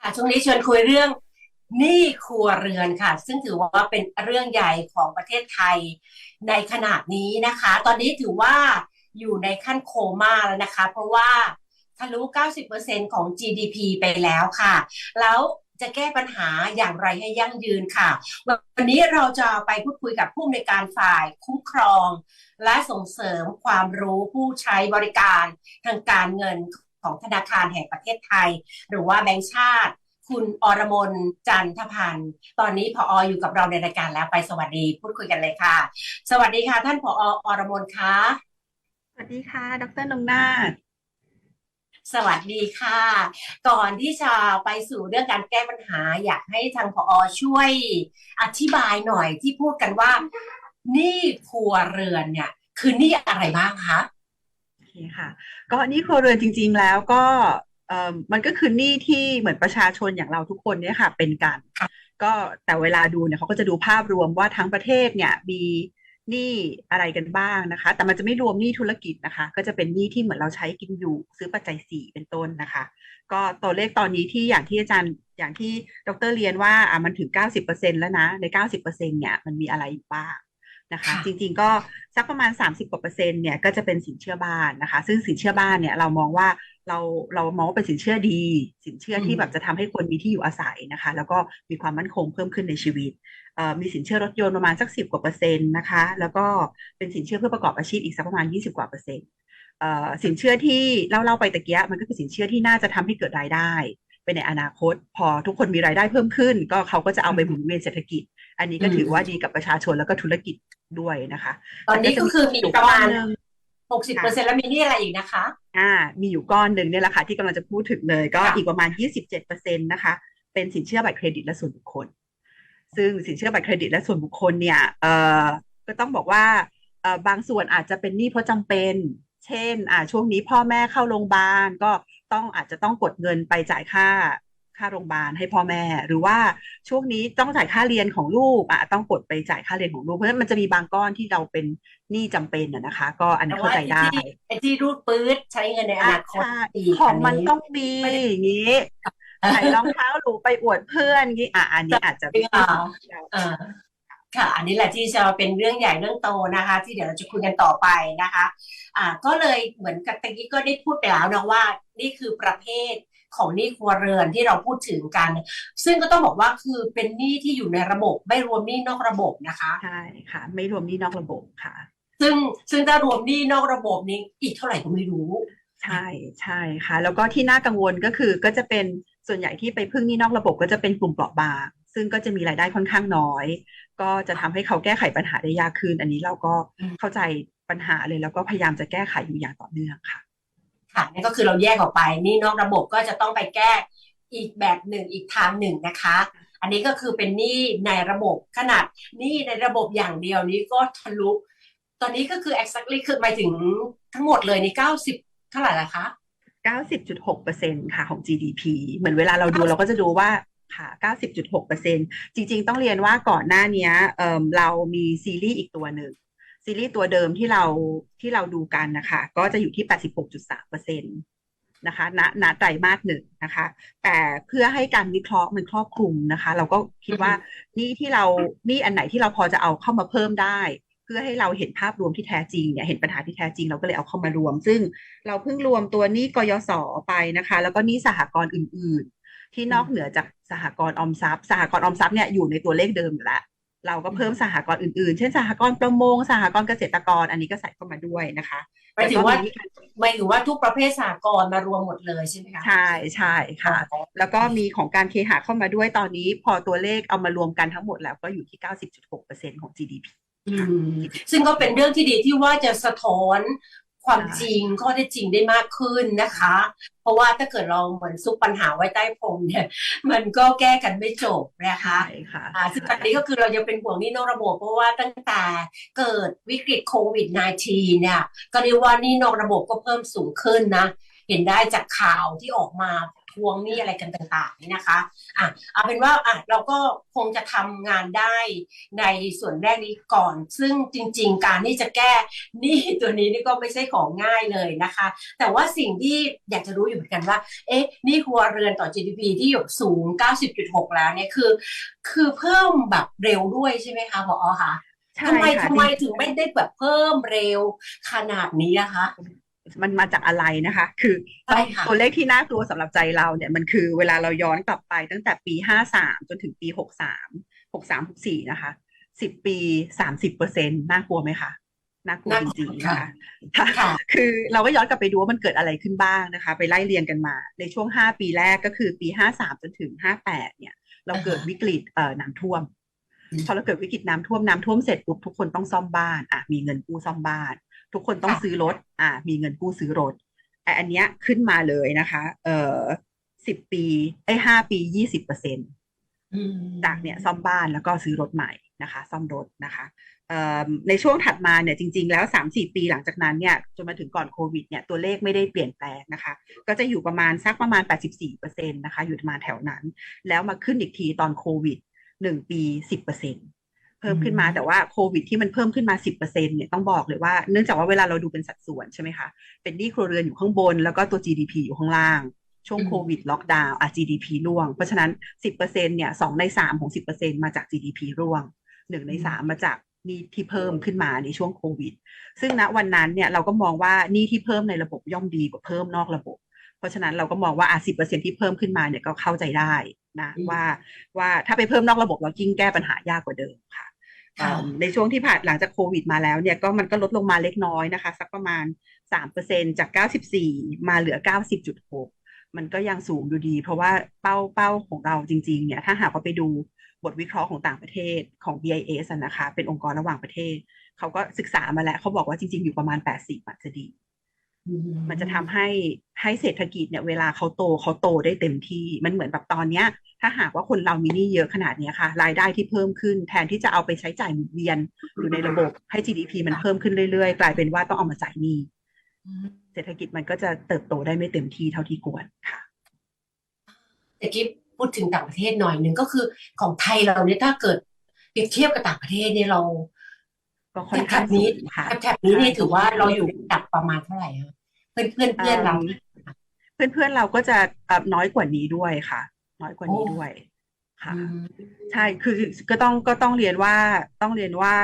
ค่ะช่วงนี้ชวนคุยเรื่องหนี้ครัวเรือนค่ะ ซึ่งถือว่าเป็นเรื่องใหญ่ของประเทศไทยในขณะนี้นะคะ ตอนนี้ถือว่าอยู่ในขั้นโคม่าแล้วนะคะ เพราะว่าทะลุ 90%ของ GDP ไปแล้วค่ะ แล้วจะแก้ปัญหาอย่างไรให้ยั่งยืนค่ะ วันนี้เราจะไปพูดคุยกับผู้อำนวยการฝ่ายคุ้มครอง และส่งเสริมความรู้ผู้ใช้บริการทางการเงิน ของธนาคารแห่งประเทศไทย หรือว่าแบงก์ชาติ คุณอรมนจันทพันธ์ตอนนี้พอออยู่กับเราในรายการแล้วไปสวัสดีพูดคุยกันเลยค่ะ สวัสดีค่ะ ท่านผออรมนคะสวัสดีค่ะ ดรนงนาถสวัสดีค่ะ ก่อนที่จะไปสู่เรื่องการแก้ปัญหา อยากให้ทางผอช่วยอธิบายหน่อยที่พูดกันว่าหนี้ครัวเรือนเนี่ย คือหนี้อะไรบ้างคะโอ เคค่ะ ก็หนี้ครัวเรือนจริง ๆ แล้วก็เอ่อมันก็คือหนี้ที่เหมือนประชาชนอย่างเราทุกคนเนี่ยค่ะ เป็นกันค่ะก็แต่เวลาดูเนี่ยเขาก็จะดูภาพรวมว่าทั้งประเทศเนี่ยมีหนี้อะไรกันบ้างนะคะ แต่มันจะไม่รวมหนี้ธุรกิจนะคะ ก็จะเป็นหนี้ที่เหมือนเราใช้กินอยู่ซื้อปัจจัยสี่เป็นต้นนะคะ ก็ตัวเลขตอนนี้ที่อย่างที่อาจารย์อย่างที่ดรเรียนว่าอะมันถึง 90%แล้วนะใน 90%เนี่ยมันมีอะไรอยู่บ้าง นะคะค่ะจริงๆก็สักประมาณ 30กว่าเปอร์เซ็นต์เนี่ยก็จะเป็นสินเชื่อบ้านนะคะ ซึ่งสินเชื่อบ้านเนี่ยเรามองว่าเราเรามองว่าเป็นสินเชื่อดี สินเชื่อที่แบบจะทำให้คนมีที่อยู่อาศัยนะคะ แล้วก็มีความมั่นคงเพิ่มขึ้นในชีวิตเอ่อมีสินเชื่อรถยนต์ประมาณสักสิบกว่าเปอร์เซ็นต์นะคะ แล้วก็เป็นสินเชื่อเพื่อประกอบอาชีพอีกสักประมาณยี่สิบกว่าเปอร์เซ็นต์เอ่อสินเชื่อที่เล่าเล่าไปตะเกียมันก็คือสินเชื่อที่น่าจะทำให้เกิดรายได้ไปในอนาคต พอทุกคนมีรายได้เพิ่มขึ้น ก็เขาก็จะเอาไปหมุนเวียนเศรษฐกิจ อันนี้ก็ถือว่าดีกับประชาชนแล้วก็ธุรกิจด้วยนะคะ ตอนนี้ก็คือมีประมาณก้อนหนึ่ง60%แล้วมีหนี้อะไรอีกนะคะ อ่า มีอยู่ก้อนหนึ่งเนี่ยแหละค่ะที่กำลังจะพูดถึงเลย ก็ค่ะอีกประมาณ27%นะคะ เป็นสินเชื่อบัตรเครดิตและส่วนบุคคล ซึ่งสินเชื่อบัตรเครดิตและส่วนบุคคลเนี่ย เอ่อ ก็ต้องบอกว่า เอ่อ บางส่วนอาจจะเป็นหนี้เพราะจำเป็น เช่น อ่า ช่วงนี้พ่อแม่เข้าโรงพยาบาลก็ต้องอาจจะต้องกดเงินไปจ่ายค่า ค่าโรงพยาบาลให้พ่อแม่ หรือว่าช่วงนี้ต้องจ่ายค่าเรียนของลูกอะต้องกดไปจ่ายค่าเรียนของลูกเพราะฉะนั้นมันจะมีบางก้อนที่เราเป็นหนี้จำเป็นอะนะคะ ก็อันนี้แต่เข้าว่าใจไอ้ได้ที่ไอ้ที่รูดปื๊ดใช้เงินในอนาคตใช่อีกของมันนี้ต้องมีอย่างนี้ใส่รองเท้าหรูไปอวดเพื่อนงี้อะอันนี้อาจจะจริงเหรอเออค่ะ อันนี้แหละที่จะเป็นเรื่องใหญ่เรื่องโตนะคะ ที่เดี๋ยวเราจะคุยกันต่อไปนะคะ อ่า ก็เลยเหมือนกับตะกี้ก็ได้พูดไปแล้วนะว่า นี่คือประเภท ของหนี้ครัวเรือนที่เราพูดถึงกัน ซึ่งก็ต้องบอกว่าคือเป็นหนี้ที่อยู่ในระบบไม่รวมหนี้นอกระบบนะคะใช่ค่ะ ไม่รวมหนี้นอกระบบค่ะ ซึ่งซึ่งถ้ารวมหนี้นอกระบบนี้อีกเท่าไหร่ก็ไม่รู้ ใช่ใช่ค่ะ แล้วก็ที่น่ากังวลก็คือก็จะเป็นส่วนใหญ่ที่ไปพึ่งหนี้นอกระบบก็จะเป็นกลุ่มเปราะบางซึ่งก็จะมีรายได้ค่อนข้างน้อย ก็จะทำให้เขาแก้ไขปัญหาได้ยากขึ้น อันนี้เราก็อืมเข้าใจปัญหาเลยแล้วก็พยายามจะแก้ไขอยู่อย่างต่อเนื่องค่ะ ค่ะนั่นก็คือเราแยกออกไปหนี่นอกระบบก็จะต้องไปแก้อีกแบบหนึ่งอีกทางหนึ่งนะคะ อันนี้ก็คือเป็นหนี้ในระบบขนาดหนี้ในระบบอย่างเดียวนี้ก็ทะลุตอนนี้ก็คือ exactly คือหมายถึงทั้งหมดเลยนี่เก้าสิบเท่าไหร่ละคะ90.6%ค่ะของ GDP เหมือนเวลาเราดูเราก็จะดูว่าค่ะ 90.6%จริง ๆ ต้องเรียนว่าก่อนหน้าเนี้ยเอ่มเรามีซีรีส์อีกตัวหนึ่ง ซีรีส์ตัวเดิมที่เราที่เราดูกันนะคะ ก็จะอยู่ที่ 86.3%นะคะณณไตรมาสหนึ่งนะคะ แต่เพื่อให้การวิเคราะห์มันครอบคลุมนะคะ เราก็คิดว่านี่ที่เรานี่อันไหนที่เราพอจะเอาเข้ามาเพิ่มได้ เพื่อให้เราเห็นภาพรวมที่แท้จริงเนี่ยเห็นปัญหาที่แท้จริงเราก็เลยเอาเข้ามารวม ซึ่งเราเพิ่งรวมตัวหนี้กยศไปนะคะ แล้วก็หนี้สหกรณ์อื่น ๆ ที่นอกเหนือจากสหกรณ์ออมทรัพย์ สหกรณ์ออมทรัพย์เนี่ยอยู่ในตัวเลขเดิมอยู่แล้ว เราก็เพิ่มสหกรณ์อื่นๆ เช่นสหกรณ์ประมง สหกรณ์เกษตรกร อันนี้ก็ใส่เข้ามาด้วยนะคะหมายถึงว่าแล้วก็มีหมายถึงว่าทุกประเภทสากลมารวมหมดเลยใช่ไหมคะ ใช่ใช่ค่ะ แล้วก็มีของการเคหะเข้ามาด้วยตอนนี้ พอตัวเลขเอามารวมกันทั้งหมดแล้วก็อยู่ที่90.6%ของ GDP อืมซึ่งก็เป็นเรื่องที่ดีที่ว่าจะสะท้อน ความจริงข้อเท็จจริงได้มากขึ้นนะคะ เพราะว่าถ้าเกิดเราเหมือนซุกปัญหาไว้ใต้พรมเนี่ย มันก็แก้กันไม่จบนะคะใช่ค่ะอ่าซึ่งตอนนี้ก็คือเรายังเป็นห่วงหนี้นอกระบบเพราะว่าตั้งแต่เกิดวิกฤตโควิด -19 เนี่ย ก็เรียกว่าหนี้นอกระบบก็เพิ่มสูงขึ้นนะ เห็นได้จากข่าวที่ออกมา ทวงหนี้อะไรกันต่างๆนี่นะคะอะเอาเป็นว่าอะเราก็คงจะทำงานได้ในส่วนแรกนี้ก่อน ซึ่งจริง ๆ การที่จะแก้หนี้ตัวนี้นี่ก็ไม่ใช่ของง่ายเลยนะคะ แต่ว่าสิ่งที่อยากจะรู้อยู่เหมือนกันว่า เอ๊ะหนี่ครัวเรือนต่อ GDP ที่อยู่สูง 90.6 แล้วเนี่ยคือ คือเพิ่มแบบเร็วด้วยใช่ไหมคะพอคะใช่ทำไมค่ะทำไมจริงถึงไม่ได้แบบเพิ่มเร็วขนาดนี้นะคะ มันมาจากอะไรนะคะ คือใช่ค่ะตัวเลขที่น่ากลัวสำหรับใจเราเนี่ยมันคือเวลาเราย้อนกลับไปตั้งแต่ปีห้าสามจนถึงปีหกสามหกสามหกสี่นะคะสิบปีสามสิบเปอร์เซ็นน่ากลัวไหมคะน่ากลัวจริงๆนะคะค่ะค่ะคือเราก็ย้อนกลับไปดูว่ามันเกิดอะไรขึ้นบ้างนะคะ ไปไล่เรียงกันมา ในช่วงห้าปีแรกก็คือปีห้าสามจนถึงห้าแปดเนี่ย เราเกิดวิกฤตเอ่อน้ำท่วมอืมพอเราเกิดวิกฤตน้ำท่วมน้ำท่วมเสร็จปุ๊บทุกคนต้องซ่อมบ้านอะมีเงินกู้ซ่อมบ้าน ทุกคนต้องค่ะซื้อรถ อ่า มีเงินกู้ซื้อรถไอ้อันเนี้ยขึ้นมาเลยนะคะ เอ่อสิบปีไอ้ห้าปียี่สิบเปอร์เซ็นอืมจากเนี่ยซ่อมบ้านแล้วก็ซื้อรถใหม่นะคะ ซ่อมรถนะคะเอ่อในช่วงถัดมาเนี่ยจริง ๆ แล้วสามสี่ปีหลังจากนั้นเนี่ยจนมาถึงก่อนโควิดเนี่ยตัวเลขไม่ได้เปลี่ยนแปลงนะคะ ก็จะอยู่ประมาณสักประมาณ 84เปอร์เซ็นต์นะคะ อยู่ประมาณแถวนั้น แล้วมาขึ้นอีกทีตอนโควิดหนึ่งปี 10เปอร์เซ็นต์ เพิ่มขึ้นมาอืมแต่ว่าโควิดที่มันเพิ่มขึ้นมา 10เปอร์เซ็นต์เนี่ยต้องบอกเลยว่าเนื่องจากว่าเวลาเราดูเป็นสัดส่วนใช่ไหมคะ เป็นหนี้ครัวเรือนอยู่ข้างบน แล้วก็ตัว GDP อยู่ข้างล่าง ช่วงอืมโควิดล็อกดาวน์อะ GDP ร่วง เพราะฉะนั้น 10%เนี่ยสองในสามของ 10%มาจาก GDP ร่วงหนึ่งในสามมาจากหนี้ที่เพิ่มขึ้นมาในช่วงโควิด ซึ่งณวันนั้นเนี่ยเราก็มองว่าหนี้ที่เพิ่มในระบบย่อมดีกว่าเพิ่มนอกระบบ เพราะฉะนั้นเราก็มองว่าอะ10%ที่เพิ่มขึ้นมาเนี่ยก็เข้าใจได้นะอืมว่าว่าถ้าไปเพิ่มนอกระบบเรายิ่งแก้ปัญหายากกว่าเดิมค่ะค่ะเอิ่ม ในช่วงที่ผ่านหลังจากโควิดมาแล้วเนี่ยก็มันก็ลดลงมาเล็กน้อยนะคะ สักประมาณ 3%จาก 94 มาเหลือ 90.6 มันก็ยังสูงอยู่ดี เพราะว่าเป้าเป้าของเราจริง ๆ เนี่ย ถ้าหากว่าไปดูบทวิเคราะห์ของต่างประเทศของ BIS นะคะ เป็นองค์กรระหว่างประเทศ เขาก็ศึกษามาแล้ว เขาบอกว่าจริง ๆ อยู่ประมาณ 80อะจะดี มันจะทำให้ให้เศรษฐกิจเนี่ยเวลาเขาโตเขาโตได้เต็มที่ มันเหมือนแบบตอนเนี้ย ถ้าหากว่าคนเรามีหนี้เยอะขนาดเนี้ยค่ะ รายได้ที่เพิ่มขึ้น แทนที่จะเอาไปใช้จ่ายหมุนเวียนอยู่ในระบบให้ GDP มันเพิ่มขึ้นเรื่อยๆ กลายเป็นว่าต้องเอามาจ่ายหนี้อืมเศรษฐกิจมันก็จะเติบโตได้ไม่เต็มที่เท่าที่ควรค่ะแต่กิ๊บพูดถึงต่างประเทศหน่อยหนึ่งก็คือของไทยเราเนี่ยถ้าเกิดเปรียบเทียบกับต่างประเทศเนี่ยเรา ก็ค่อนข้างแถบนี้สูงค่ะแถบๆนี้เนี่ยถือว่าเราอยู่ระดับประมาณเท่าไหร่คะเพื่อนเพื่อนเพื่อนเรา เพื่อนเพื่อนๆเราก็จะเอ่อน้อยกว่านี้ด้วยค่ะ น้อยกว่านี้โอ้ด้วยค่ะอืมใช่คือก็ต้องก็ต้องเรียนว่าต้องเรียนว่า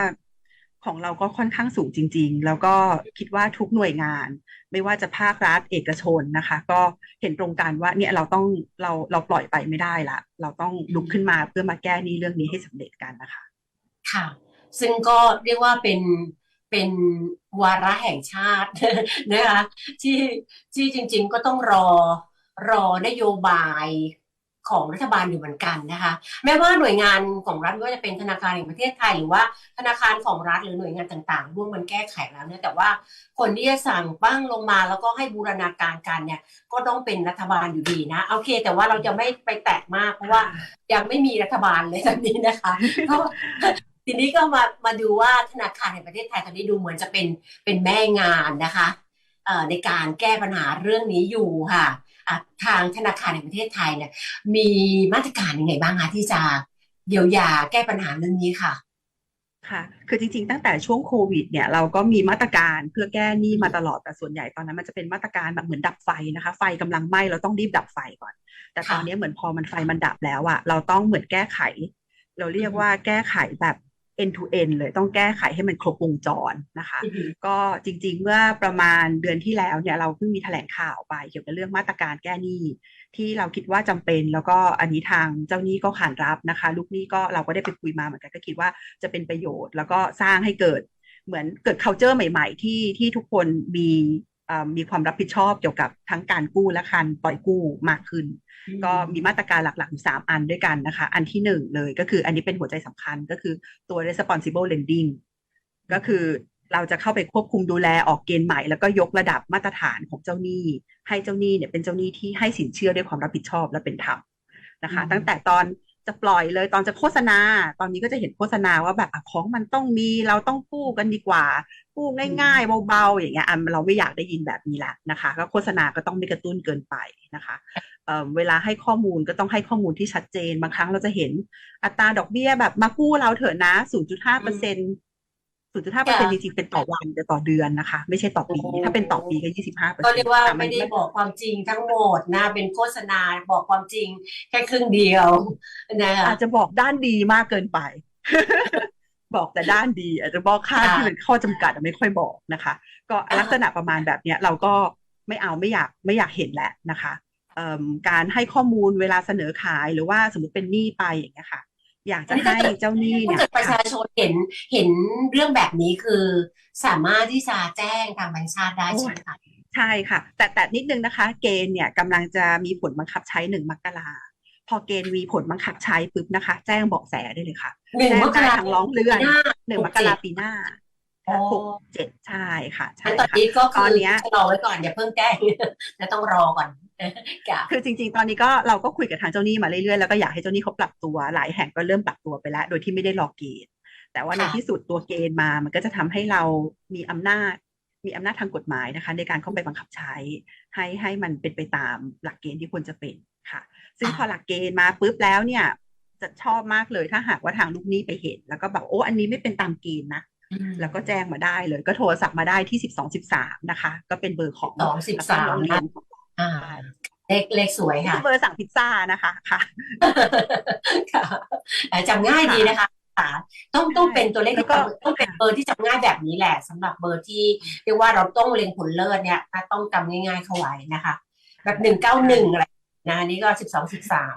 ของเราก็ค่อนข้างสูงจริง ๆ แล้วก็คิดว่าทุกหน่วยงาน ไม่ว่าจะภาครัฐเอกชนนะคะ ก็เห็นตรงกันว่าเนี่ยเราต้องเราเราปล่อยไปไม่ได้ละ เราต้องลุกขึ้นมาเพื่อมาแก้หนี้เรื่องนี้ให้สำเร็จกันนะคะ ค่ะ ซึ่งก็เรียกว่าเป็นเป็นวาระแห่งชาตินะคะที่ที่จริงๆก็ต้องรอรอนโยบายของรัฐบาลอยู่เหมือนกันนะคะแม้ว่าหน่วยงานของรัฐไม่ว่าจะเป็นธนาคารแห่งประเทศไทย หรือว่าธนาคารของรัฐหรือหน่วยงานต่างๆร่วมมันแก้ไขแล้วเนี่ยแต่ว่าคนที่จะสั่งปั้งลงมาแล้วก็ให้บูรณาการกันเนี่ยก็ต้องเป็นรัฐบาลอยู่ดีนะโอเค แต่ว่าเราจะไม่ไปแตะมากเพราะว่ายังไม่มีรัฐบาลเลยตอนนี้นะคะเพราะ ทีนี้ก็มามาดูว่าธนาคารแห่งประเทศไทยตอนนี้ดูเหมือนจะเป็นเป็นแม่งานนะคะเอ่อในการแก้ปัญหาเรื่องนี้อยู่ค่ะทางธนาคารแห่งประเทศไทยเนี่ยมีมาตรการยังไงบ้างคะที่จะเยียวยาแก้ปัญหาเรื่องนี้ค่ะค่ะ คือจริงๆ ตั้งแต่ช่วงโควิดเนี่ยเราก็มีมาตรการเพื่อแก้หนี้มาตลอด แต่ส่วนใหญ่ตอนนั้นมันจะเป็นมาตรการแบบเหมือนดับไฟนะคะ ไฟกำลังไหม้เราต้องรีบดับไฟก่อน แต่ตอนนี้เหมือนพอมันไฟมันดับแล้วอะเราต้องเหมือนแก้ไข เราเรียกว่าแก้ไขแบบ end to end เลยต้องแก้ไขให้มันครบวงจรนะคะ ก็จริงๆ เมื่อประมาณเดือนที่แล้วเนี่ยเราเพิ่งมีแถลงข่าวไปเกี่ยวกับเรื่องมาตรการแก้หนี้ที่เราคิดว่าจำเป็นแล้วก็อันนี้ทางเจ้าหนี้ก็ขานรับนะคะ ลูกหนี้ก็เราก็ได้ไปคุยมาเหมือนกันก็คิดว่าจะเป็นประโยชน์ แล้วก็สร้างให้เกิดเหมือนเกิด culture ใหม่ ๆ ที่ที่ทุกคนมีเอ่อ มีความรับผิดชอบเกี่ยวกับทั้งการกู้และการปล่อยกู้มากขึ้น ก็มีมาตรการหลักๆอยู่สามอันด้วยกันนะคะ อันที่หนึ่งเลยก็คืออันนี้เป็นหัวใจสำคัญก็คือตัว responsible lending ก็คือเราจะเข้าไปควบคุมดูแลออกเกณฑ์ใหม่ แล้วก็ยกระดับมาตรฐานของเจ้าหนี้ ให้เจ้าหนี้เนี่ยเป็นเจ้าหนี้ที่ให้สินเชื่อด้วยความรับผิดชอบและเป็นธรรมนะคะอืมตั้งแต่ตอน จะปล่อยเลยตอนจะโฆษณา ตอนนี้ก็จะเห็นโฆษณาว่าแบบอะของมันต้องมีเราต้องกู้กันดีกว่า กู้ง่ายๆเบาๆอย่างเงี้ยอะเราไม่อยากได้ยินแบบนี้ละนะคะก็โฆษณาก็ต้องไม่กระตุ้นเกินไปนะคะเอ่อเวลาให้ข้อมูลก็ต้องให้ข้อมูลที่ชัดเจน บางครั้งเราจะเห็นอัตราดอกเบี้ยแบบมากู้เราเถอะนะ 0.5เปอร์เซ็นต์ 0.5เปอร์เซ็นต์จริงๆเป็นต่อวันแต่ต่อเดือนนะคะ ไม่ใช่ต่อปีถ้าเป็นต่อปีก็25เปอร์ก็เซ็นเรียต์กว่าไม่ได้บอกความจริงทั้งหมดนะเป็นโฆษณาบอกความจริงแค่ครึ่งเดียวนะคะอาจจะบอกด้านดีมากเกินไป บอกแต่ด้านดี อาจจะบอกค่าที่เป็นข้อจำกัดอะไม่ค่อยบอกนะคะ ก็ลักษณะประมาณแบบเนี้ย เราก็ไม่เอาไม่อยากไม่อยากเห็นแหละนะคะเอิ่มการให้ข้อมูลเวลาเสนอขายหรือว่าสมมติเป็นหนี้ไปอย่างเงี้ยค่ะ อยากจะให้เจ้าหนี้ถ้าเนี่ยเกิดประชาชนเห็นเห็นเรื่องแบบนี้คือ สามารถที่จะแจ้งทางแบงก์ชาติได้ใช่ไหมคะใช่ค่ะ แต่แต่นิดนึงนะคะ เกณฑ์เนี่ยกำลังจะมีผลบังคับใช้หนึ่งมกราพอเกณฑ์มีผลบังคับใช้ปุ๊บนะคะ แจ้งเบาะแสได้เลยค่ะหนึ่งแจ้งมกได้ราทางร้องเลื่อนหน้าหนึ่งมกราปีหน้าอ๋อ หกเจ็ดใช่ค่ะใช่งั้นตอนค่ะนี้ก็ตคืออนเนี้ยชะลอไว้ก่อนอย่าเพิ่งแจ้งจะต้องรอก่อนค่ะคือจริง ๆ ตอนนี้ก็เราก็คุยกับทางเจ้าหนี้มาเรื่อยๆแล้วก็อยากให้เจ้าหนี้เขาปรับตัวหลายแห่งก็เริ่มปรับตัวไปแล้ว โดยที่ไม่ได้รอเกณฑ์แต่ว่าในค่ะที่สุดตัวเกณฑ์มามันก็จะทำให้เรามีอำนาจมีอำนาจทางกฎหมายนะคะ ในการเข้าไปบังคับใช้ ให้ให้มันเป็นไปตามหลักเกณฑ์ที่ควรจะเป็นค่ะ ซึ่งพอหลักเกณฑ์มาปุ๊บแล้วเนี่ยจะชอบมากเลยถ้าหากว่าทางลูกหนี้ไปเห็น แล้วก็แบบโอ้อันนี้ไม่เป็นตามเกณฑ์นะอืม แล้วก็แจ้งมาได้เลย ก็โทรศัพท์มาได้ที่สิบสองสิบสามนะคะ ก็เป็นเบอร์ของสองสิบสามโรงเรียนของอ่าเลขเลขสวยนี่ค่ะคือเบอร์สั่งพิซซ่านะคะค่ะค่ะแต่จำง่ายดีนะคะค่ะต้องต้องเป็นตัวเลขที่แล้วก็จำต้องเป็นเบอร์ที่จำง่ายแบบนี้แหละสำหรับเบอร์ที่เรียกว่าเราต้องเล็งผลเลิศเนี่ยถ้าต้องจำง่าย ๆเข้าไว้นะคะ แบบหนึ่งเก้าหนึ่งอะไร นะอันนี้ก็สิบสองสิบสาม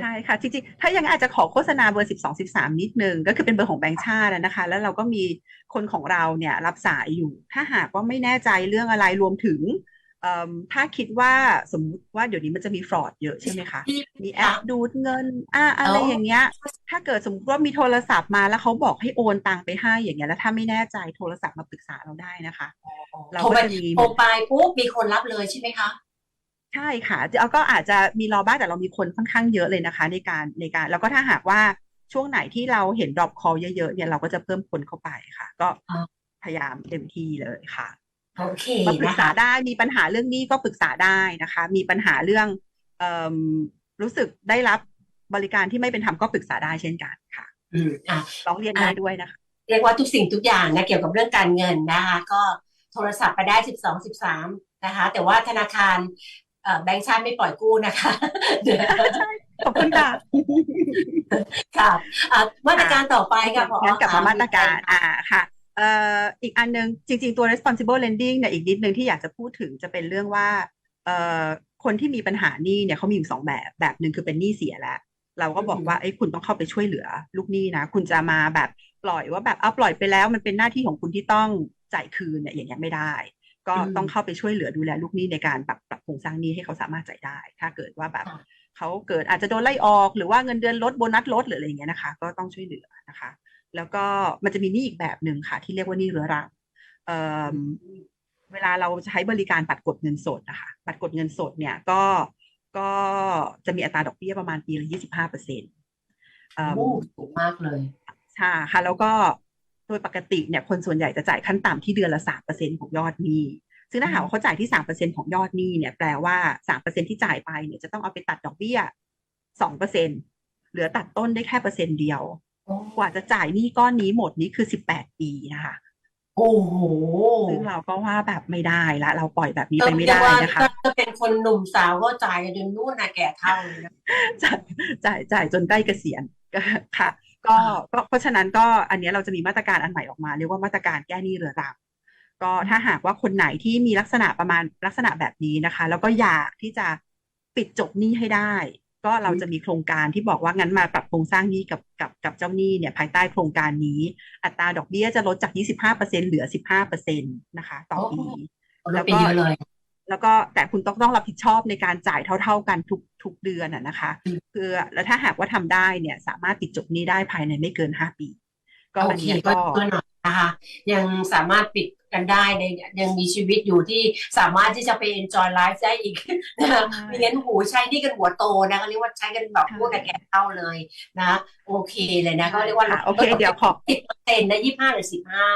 ใช่ค่ะ จริงๆ ถ้ายังอาจจะขอโฆษณาเบอร์สิบสองสิบสามนิดนึง ก็คือเป็นเบอร์ของแบงค์ชาติอะนะคะ แล้วเราก็มีคนของเราเนี่ยรับสายอยู่ ถ้าหากว่าไม่แน่ใจเรื่องอะไรรวมถึงเอิ่มถ้าคิดว่าสมมุติว่าเดี๋ยวนี้มันจะมีฟรอดเยอะใช่ไหมคะ มีแอปดูดเงินอ่าอะไรอย่างเงี้ย ถ้าเกิดสมมติว่ามีโทรศัพท์มาแล้วเขาบอกให้โอนตังไปให้อย่างเงี้ยแล้วถ้าไม่แน่ใจโทรศัพท์มาปรึกษาเราได้นะคะ เราโทรก็ไปจะมีโทรไปปุ๊บมีคนรับเลยใช่ไหมคะ ใช่ค่ะแล้วก็อาจจะมีรอบ้างแต่เรามีคนค่อนข้างเยอะเลยนะคะ ในการในการ แล้วก็ถ้าหากว่าช่วงไหนที่เราเห็น drop call เยอะๆเนี่ยเราก็จะเพิ่มคนเข้าไปค่ะ ก็อ๋อพยายามเต็มที่เลยค่ะโอเคมาปรึกนะษาคะได้มีปัญหาเรื่องหนี้ก็ปรึกษาได้นะคะ มีปัญหาเรื่องเอ่มรู้สึกได้รับบริการที่ไม่เป็นธรรมก็ปรึกษาได้เช่นกันค่ะ อืมอะร้องเรียนได้ด้วยนะคะ เรียกว่าทุกสิ่งทุกอย่างนะเกี่ยวกับเรื่องการเงินนะคะ ก็โทรศัพท์ไปได้สิบสองสิบสามนะคะ แต่ว่าธนาคารเอ่อ แบงก์ชาติไม่ปล่อยกู้นะคะเดี๋ยวขอบคุณค่ะค่ะอะมาตรการต่อไปค่ะพองั้นกลับมาค่ะมาตรการอ่าค่ะเอ่ออีกอันหนึงจริง ๆ ตัว responsible lending เนี่ยอีกนิดนึงที่อยากจะพูดถึงจะเป็นเรื่องว่าเอ่อคนที่มีปัญหาหนี้เนี่ยเขามีอยู่สองแบบแบบหนึ่งคือเป็นหนี้เสียแล้วเราก็บอกว่าเอ้ยคุณต้องเข้าไปช่วยเหลือ ลูกหนี้นะ คุณจะมาแบบปล่อยว่าแบบเอาปล่อยไปแล้ว มันเป็นหน้าที่ของคุณที่ต้องจ่ายคืนเนี่ยอย่างเงี้ยไม่ได้ ก็อืมต้องเข้าไปช่วยเหลือดูแลลูกหนี้ในการปรับปรับโครงสร้างหนี้ให้เขาสามารถจ่ายได้ ถ้าเกิดว่าแบบค่ะเขาเกิดอาจจะโดนไล่ออกหรือว่าเงินเดือนลดโบนัสลดหรืออะไรอย่างเงี้ยนะคะ ก็ต้องช่วยเหลือนะคะ แล้วก็มันจะมีหนี้อีกแบบหนึ่งค่ะ ที่เรียกว่าหนี้เรื้อรังเอ่อเวลาเราใช้บริการบัตรกดเงินสดนะคะบัตรกดเงินสดเนี่ยก็ก็จะมีอัตราดอกเบี้ยประมาณปีละยี่สิบห้าเปอร์เซ็นต์โอ้สูงมากเลย ใช่ค่ะ แล้วก็ โดยปกติเนี่ยคนส่วนใหญ่จะจ่ายขั้นต่ำที่เดือนละสามเปอร์เซ็นของยอดหนี้ซึ่งถ้าหากว่าเขาจ่ายที่สามเปอร์เซ็นของยอดหนี้เนี่ยแปลว่าสามเปอร์เซ็นที่จ่ายไปเนี่ยจะต้องเอาไปตัดดอกเบี้ยสองเปอร์เซ็นเหลือตัดต้นได้แค่เปอร์เซ็นต์เดียว กว่าจะจ่ายหนี้ก้อนนี้หมดนี่คือสิบแปดปีนะคะโอ้โหซึ่งเราก็ว่าแบบไม่ได้ละเราปล่อยแบบนี้เออไปไม่เรียได้กว่านะคะถ้าเป็นคนหนุ่มสาวก็จ่ายกันจนนู่นนะแก่เท่าเลยนะจ่ายจ่ายจ่ายจนใกล้เกษียณก็ค่ะ ก็อ่าก็เพราะฉะนั้นก็อันเนี้ยเราจะมีมาตรการอันใหม่ออกมา เรียกว่ามาตรการแก้หนี้เรื้อรังก็ถ้าหากว่าคนไหนที่มีลักษณะประมาณลักษณะแบบนี้นะคะ แล้วก็อยากที่จะปิดจบหนี้ให้ได้ ก็เราจะมีโครงการที่บอกว่างั้นมาปรับโครงสร้างหนี้กับกับกับเจ้าหนี้เนี่ยภายใต้โครงการนี้ อัตราดอกเบี้ยจะลดจาก 25%เหลือ 15%นะคะ ต่อปีลดไปเยอะเลย แล้วก็แต่คุณต้องต้องรับผิดชอบในการจ่ายเท่า ๆกันทุกทุกเดือนอะนะคะอืมคือแล้วถ้าหากว่าทำได้เนี่ยสามารถปิดจบหนี้ได้ภายในไม่เกินห้าปี ก็โออันเคเนี้ยก็ก็ก็หน่อยนะคะยังสามารถปิดกันได้ในยังมีชีวิตอยู่ที่สามารถที่จะไป enjoy life ได้อีกนะไม่งั้นหูใช้นี่กันหัวโตนะเขาเรียกว่าใช้กันแบบพวกแก่เท่าเลยนะ โอเคเลยนะก็เรียกว่าค่ะโอเคเดี๋ยวขอสิบเปอร์เซ็นต์นะยี่ห้าหรือสิบห้า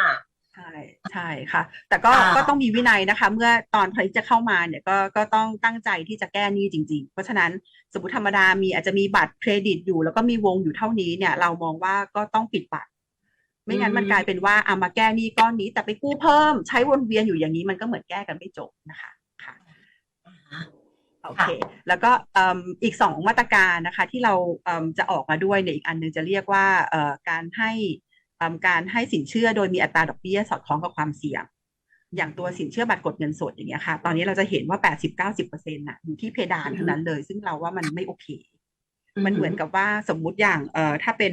ใช่ใช่ค่ะ แต่ก็ค่ะก็ต้องมีวินัยนะคะ เมื่อตอนพอจะเข้ามาเนี่ยก็ก็ต้องตั้งใจที่จะแก้หนี้จริง ๆ เพราะฉะนั้นสมมติธรรมดามีอาจจะมีบัตรเครดิตอยู่ แล้วก็มีวงอยู่เท่านี้เนี่ย เรามองว่าก็ต้องปิดบัตร ไม่งั้นมันกลายเป็นว่าเอามาแก้หนี้ก้อนนี้ แต่ไปกู้เพิ่มใช้วนเวียนอยู่อย่างนี้มันก็เหมือนแก้กันไม่จบนะคะค่ะโอเค แล้วก็เอิ่มอีกสองมาตรการนะคะ ที่เราเอิ่มจะออกมาด้วยเนี่ยอีกอันหนึงจะเรียกว่าเอ่อการให้เอิ่ม การให้สินเชื่อโดยมีอัตราดอกเบี้ยสอดคล้องกับความเสี่ยง อย่างตัวสินเชื่อบัตรกดเงินสดอย่างเงี้ยค่ะ ตอนนี้เราจะเห็นว่า 80-90%เปอร์เซ็นต์น่ะอยู่ที่เพดานทั้งนั้นเลย ซึ่งเราว่ามันไม่โอเค มันเหมือนกับว่าสมมุติอย่างเอ่อถ้าเป็น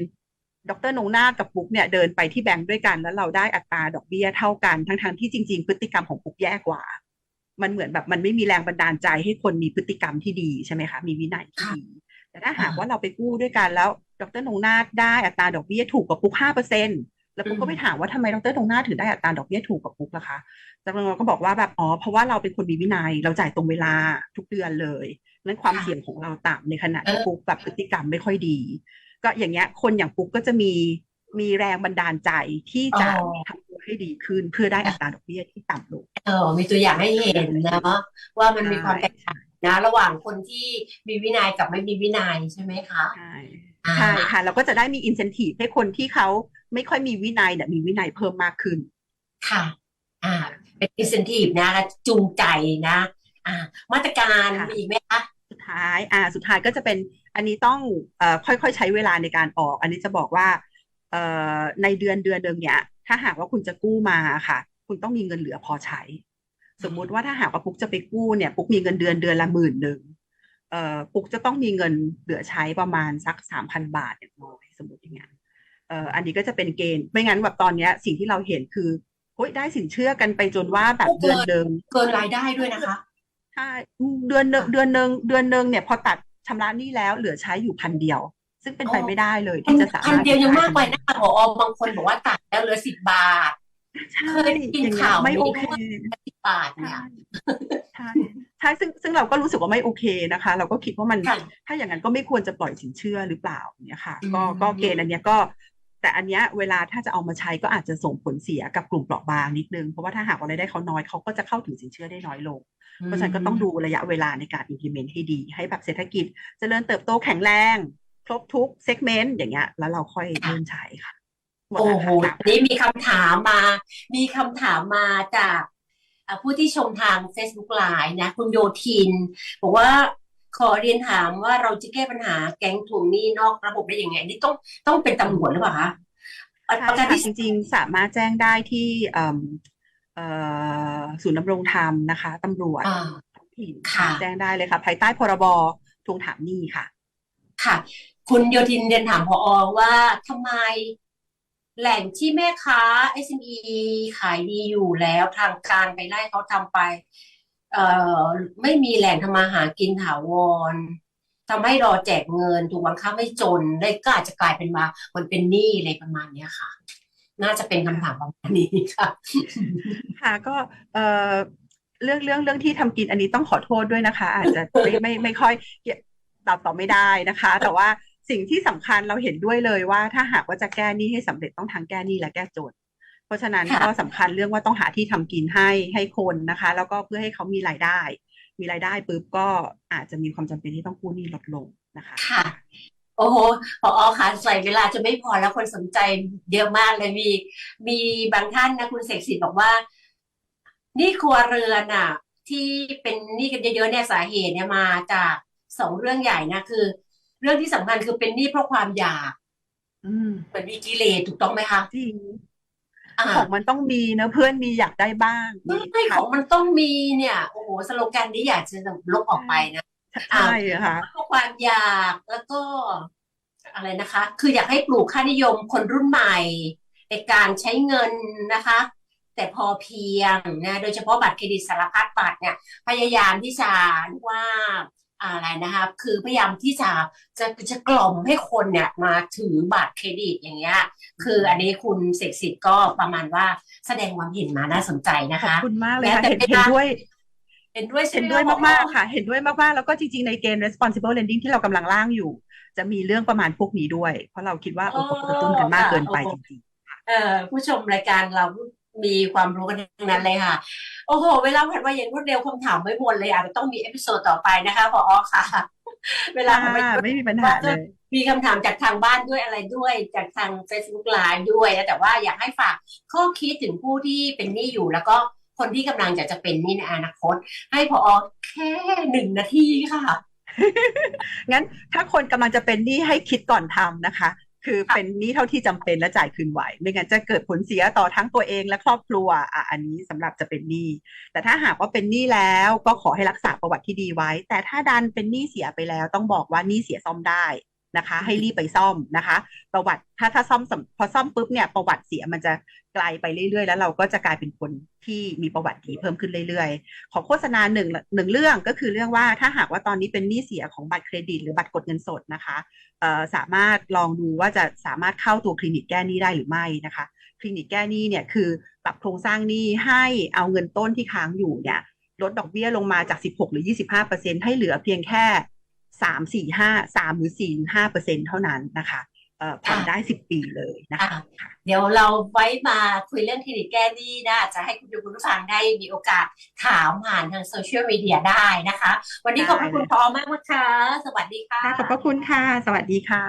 ดรนงนาถกับปุ๊กเนี่ยเดินไปที่แบงค์ด้วยกัน แล้วเราได้อัตราดอกเบี้ยเท่ากันทั้งๆที่จริง ๆ พฤติกรรมของปุ๊กแย่กว่า มันเหมือนแบบมันไม่มีแรงบันดาลใจให้คนมีพฤติกรรมที่ดีใช่ไหมคะมีวินัยที่ดีแต่ถ้าหากว่าเราไปกู้ด้วยกันแล้ว ดรนงนาถได้อัตราดอกเบี้ยถูกกว่าปุ๊กห้าเปอร์เซ็นแล้วปุ๊กก็ไปถามว่าทำไมดรนงนาถถึงได้อัตราดอกเบี้ยถูกกว่าปุ๊กล่ะคะดรนงนาถก็บอกว่าแบบอ๋อเพราะว่าเราเป็นคนมีวินัย เราจ่ายตรงเวลาทุกเดือนเลยนั้นความเสี่ยงของเราต่ำในขณะที่ปุ๊กแบบพฤติกรรมไม่ค่อยดี ก็อย่างเงี้ยคนอย่างปุ๊กก็จะมีมีแรงบันดาลใจที่จะอ๋อทำตัวให้ดีขึ้นเพื่อได้อัตราดอกเบี้ยที่ต่ำลงเออมีตัวอย่างให้เห็นนะว่ามันมีความใช่แตกต่างนะ ระหว่างคนที่มีวินัยกับไม่มีวินัยใช่ไหมคะใช่อ่า ใช่ค่ะเราก็จะได้มีอินเซนティブให้คนที่เขาไม่ค่อยมีวินัยเนี่ยมีวินัยเพิ่มมากขึ้น ค่ะ อ่า เป็น incentive นะจูงใจนะ อ่า มาตรการ ค่ะ มีอีกไหมคะ สุดท้าย อ่า สุดท้ายก็จะเป็น อันนี้ต้อง เอ่อ ค่อยๆ ใช้เวลาในการออก อันนี้จะบอกว่า เอ่อ ในเดือนเดือนหนึ่งเนี่ย ถ้าหากว่าคุณจะกู้มาค่ะ คุณต้องมีเงินเหลือพอใช้ สมมุติว่าถ้าหากว่าปุ๊กจะไปกู้เนี่ย ปุ๊กมีเงินเดือนเดือนละหมื่นหนึ่งเอ่อ ปุ๊กจะต้องมีเงินเหลือใช้ประมาณสักสามพันบาทอย่างน้อยสมมติอย่างนั้นเอ่ออันนี้ก็จะเป็นเกณฑ์ไม่งั้นแบบตอนเนี้ยสิ่งที่เราเห็นคือโอ๊ยได้สินเชื่อกันไปจนว่าแบบเดือนหนึ่งเกินรายได้ด้วยนะคะใช่อืมเดือนหนึ่งเดือนหนึ่งเดือนหนึ่งเนี่ยพอตัดชำระหนี้แล้วเหลือใช้อยู่พันเดียว ซึ่งเป็นไปอ๋อไม่ได้เลยพันที่จะสาพันมารถเดียวยังมากไปจ่นะคะผอบางคนบอกว่าตัดแล้วเหลือสิบบาทใช่เคยได้ยินอย่างเงี้ยข่าวไม่โอนี้เคว่าสิบบาทเนี่ยใช่ ใช่ซึ่งซึ่งเราก็รู้สึกว่าไม่โอเคนะคะ เราก็คิดว่ามันค่ะถ้าอย่างนั้นก็ไม่ควรจะปล่อยสินเชื่อหรือเปล่าเนี่ยค่ะ ก็อืมก็เกณฑ์อันเนี้ยก็ แต่อันเนี้ยเวลาถ้าจะเอามาใช้ก็อาจจะส่งผลเสียกับกลุ่มเปราะบางนิดนึง เพราะว่าถ้าหากว่ารายได้เขาน้อยเขาก็จะเข้าถึงสินเชื่อได้น้อยลง เพราะฉะนั้นก็ต้องดูระยะเวลาในการ implement ให้ดี ให้แบบเศรษฐกิจเจริญเติบโตแข็งแรง ครบทุก segment อย่างเงี้ยแล้วเราค่อยเริ่มใช้ค่ะหมดโอ้แล้วโหค่ะวันนี้มีคำถามมา มีคำถามมาจากอ่า ผู้ที่ชมทาง Facebook Live นะ คุณโยทิน บอกว่าขอเรียนถามว่าเราจะแก้ปัญหาแก๊งทวงหนี้นอกระบบได้ยังไง นี่ต้องต้องเป็นตำรวจหรือเปล่าคะใช่ประการค่ะที่จริงๆ สามารถแจ้งได้ที่เอิ่มเอ่อศูนย์ดำรงธรรมนะคะตำรวจอ่าท้องถิ่นค่ะแจ้งได้เลยค่ะ ภายใต้พรบทวงถามหนี้ค่ะ ค่ะ คุณโยทินเรียนถามพอว่าทำไม แหล่งที่แม่ค้า SME ขายดีอยู่แล้วทางการไปไล่เขาทำไป เอ่อไม่มีแหล่งทำมาหากินถาวรทำให้รอแจกเงินถูกบังคับให้จนเลยก็อาจจะกลายเป็นมามันเป็นหนี้อะไรประมาณเนี้ยค่ะ น่าจะเป็นคำถามประมาณนี้ค่ะค่ะก็เอ่อเรื่องเรื่องเรื่องที่ทำกินอันนี้ต้องขอโทษด้วยนะคะ อาจจะไม่ไม่ไม่ค่อยตอบต่อบไม่ได้นะคะ แต่ว่า สิ่งที่สำคัญเราเห็นด้วยเลยว่า ถ้าหากว่าจะแก้หนี้ให้สำเร็จต้องทั้งแก้หนี้และแก้จนเพราะฉะนั้นค่ะก็สำคัญเรื่องว่าต้องหาที่ทำกินให้ให้คนนะคะ แล้วก็เพื่อให้เขามีรายได้ มีรายได้ปุ๊บก็อาจจะมีความจำเป็นที่ต้องกู้หนี้ลดลงนะคะค่ะโอ้โหพอค่ะใส่เวลาจะไม่พอแล้วคนสนใจเยอะมากเลยมี มีบางท่านนะคุณเสกสิทธิ์บอกว่าหนี่ครัวเรือนอะ ที่เป็นหนี้กันเยอะๆเนี่ยสาเหตุเนี่ยมาจากสองเรื่องใหญ่นะคือ เรื่องที่สำคัญคือเป็นหนี้เพราะความอยากอืมเหมือนมีกิเลสถูกต้องไหมคะจริงอ่าของมันต้องมีนะเพื่อนมีอยากได้บ้างไม่มีไม่ของมันต้องมีเนี่ยโอ้โหสโลแกนนี้อยากจะลบออกไปนะใช่ค่ะเพราะความอยากแล้วก็อะไรนะคะ คืออยากให้ปลูกค่านิยมคนรุ่นใหม่ในการใช้เงินนะคะ แต่พอเพียงนะ โดยเฉพาะบัตรเครดิตสารพัดบัตรเนี่ย พยายามที่จะเรียกว่า อะไรนะคะคือพยายามที่จะจะจะกล่อมให้คนเนี่ยมาถือบัตรเครดิตอย่างเงี้ยคืออันนี้คุณเสกสิทธิ์ก็ประมาณว่าแสดงความเห็นมาน่าสนใจนะขอบคะคุณมากเลยแม้ค่ะแต่เห็นเวเห็นลาด้วยเห็นด้วยใช่เห็นไหมด้วยคะผมากอๆค่ะ เห็นด้วยมากๆ แล้วก็จริง ๆ ในเกณฑ์ responsible lending ที่เรากำลังร่างอยู่ จะมีเรื่องประมาณพวกนี้ด้วย เพราะเราคิดว่าเออเขากระตุ้นกันมากเกินไปจริงเอ่อผู้ชมรายการเรา มีความรู้กันทั้งนั้นเลยค่ะ โอ้โห เวลาผ่านไปอย่างรวดเร็วคำถามไม่หมดเลยอาจจะต้องมีเอพิโซดต่อไปนะคะพอค่ะ เวๆลาค่ะผ่านไปไม่มีปัญหาเลยมีคำถามจากทางบ้านด้วยอะไรด้วยจากทาง Facebook Live ด้วยนะแต่ว่าอยากให้ฝากข้อคิดถึงผู้ที่เป็นหนี้อยู่แล้วก็คนที่กำลังจะจะเป็นหนี้ในอนาคต ให้พอแค่หนึ่งนาทีค่ะ งั้นถ้าคนกำลังจะเป็นหนี้ให้คิดก่อนทำนะคะ คือเป็นหนี้เท่าที่จำเป็นและจ่ายคืนไหว ไม่งั้นจะเกิดผลเสียต่อทั้งตัวเองและครอบครัวอะอันนี้สำหรับจะเป็นหนี้ แต่ถ้าหากว่าเป็นหนี้แล้วก็ขอให้รักษาประวัติที่ดีไว้ แต่ถ้าดันเป็นหนี้เสียไปแล้ว ต้องบอกว่าหนี้เสียซ่อมได้ นะคะ ให้รีบไปซ่อมนะคะ ประวัติถ้าถ้าซ่อมสำพอซ่อมปุ๊บเนี่ยประวัติเสียมันจะไกลไปเรื่อยๆ แล้วเราก็จะกลายเป็นคนที่มีประวัติดีเพิ่มขึ้นเรื่อยๆ ขอโฆษณาหนึ่งหนึ่งเรื่องก็คือเรื่องว่าถ้าหากว่าตอนนี้เป็นหนี้เสียของบัตรเครดิต หรือบัตรกดเงินสดนะคะเอ่อสามารถลองดูว่าจะสามารถเข้าตัวคลินิกแก้หนี้ได้หรือไม่นะคะคลินิกแก้หนี้เนี่ยคือปรับโครงสร้างหนี้ให้เอาเงินต้นที่ค้างอยู่เนี่ยลดดอกเบี้ยลงมาจาก 16 หรือ 25เปอร์เซ็นให้เหลือเพียงแค่ 3 4 5 3หรือ4 5เปอร์เซ็นเท่านั้นนะคะเอ่อผ่อนได้10ปีเลยนะคะอะเดี๋ยวเราไว้มาคุยเรื่องคลินิกแก้หนี้นะอาจจะให้คุณดูคุณผู้ฟังได้มีโอกาสถามผ่านทางโซเชียลมีเดียได้นะคะ วันนี้ขอบพระคุณพอมากนะคะสวัสดีค่ะขอบพระคุณค่ะ สวัสดีค่ะ